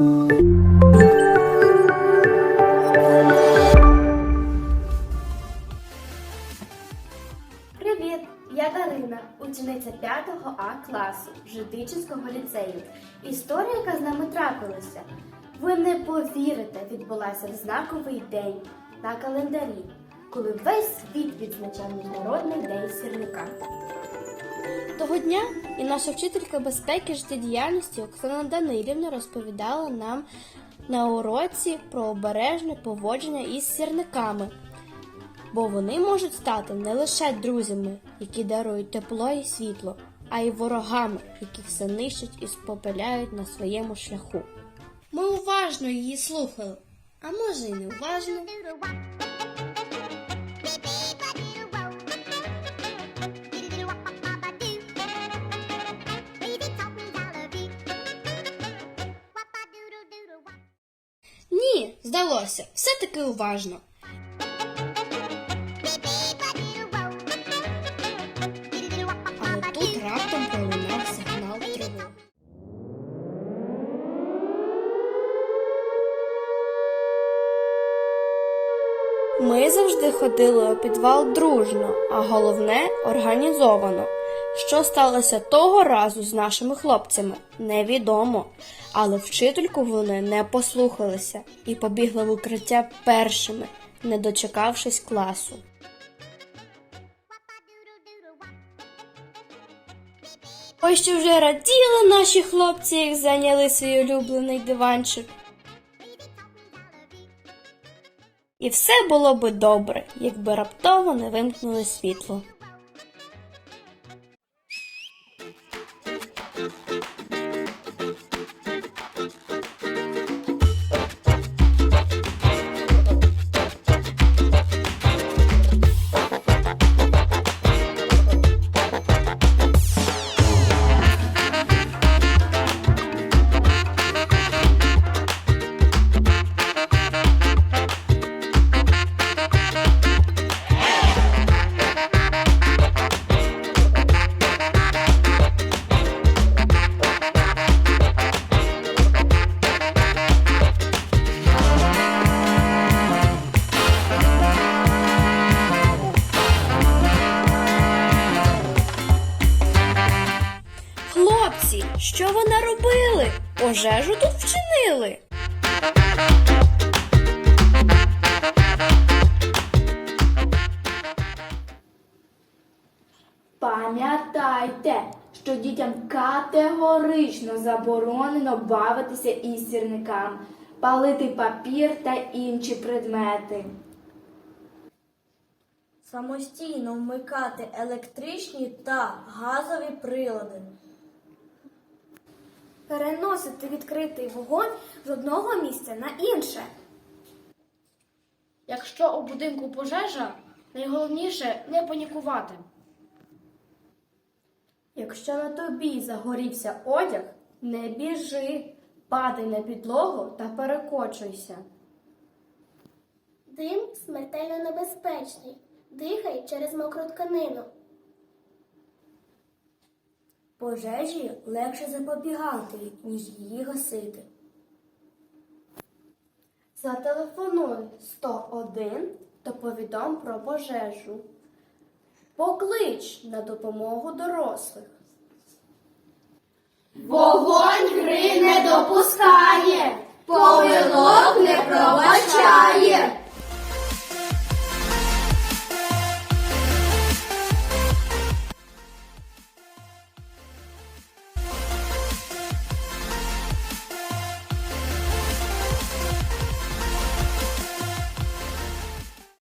Привіт! Я Дарина, учениця 5 А класу Жидичинського ліцею. Історія, яка з нами трапилася. Ви не повірите, відбулася в знаковий день на календарі, коли весь світ відзначав Міжнародний день сірника. Того дня і наша вчителька безпеки життєдіяльності Оксана Данилівна розповідала нам на уроці про обережне поводження із сірниками. Бо вони можуть стати не лише друзями, які дарують тепло і світло, а й ворогами, які все нищать і спопиляють на своєму шляху. Ми уважно її слухали, а може й не здалося, все таки уважно. Але тут раптом пролунав сигнал тривоги. Ми завжди ходили у підвал дружно, а головне організовано. Що сталося того разу з нашими хлопцями, невідомо. Але вчительку вони не послухалися і побігли в укриття першими, не дочекавшись класу. Ой, що вже раділи наші хлопці, як зайняли свій улюблений диванчик. І все було би добре, якби раптово не вимкнули світло. thank you що ви наробили? Пожежу тут вчинили. Пам'ятайте, що дітям категорично заборонено бавитися із сірниками, палити папір та інші предмети. Самостійно вмикати електричні та газові прилади. Переносити відкритий вогонь з одного місця на інше. Якщо у будинку пожежа, найголовніше не панікувати. Якщо на тобі загорівся одяг, не біжи, падай на підлогу та перекочуйся. Дим смертельно небезпечний. Дихай через мокру тканину. Пожежі легше запобігати, ніж її гасити. Зателефонуй 101 та повідом про пожежу. Поклич на допомогу дорослих. Вогонь гри не допускає, повілок не пробачає.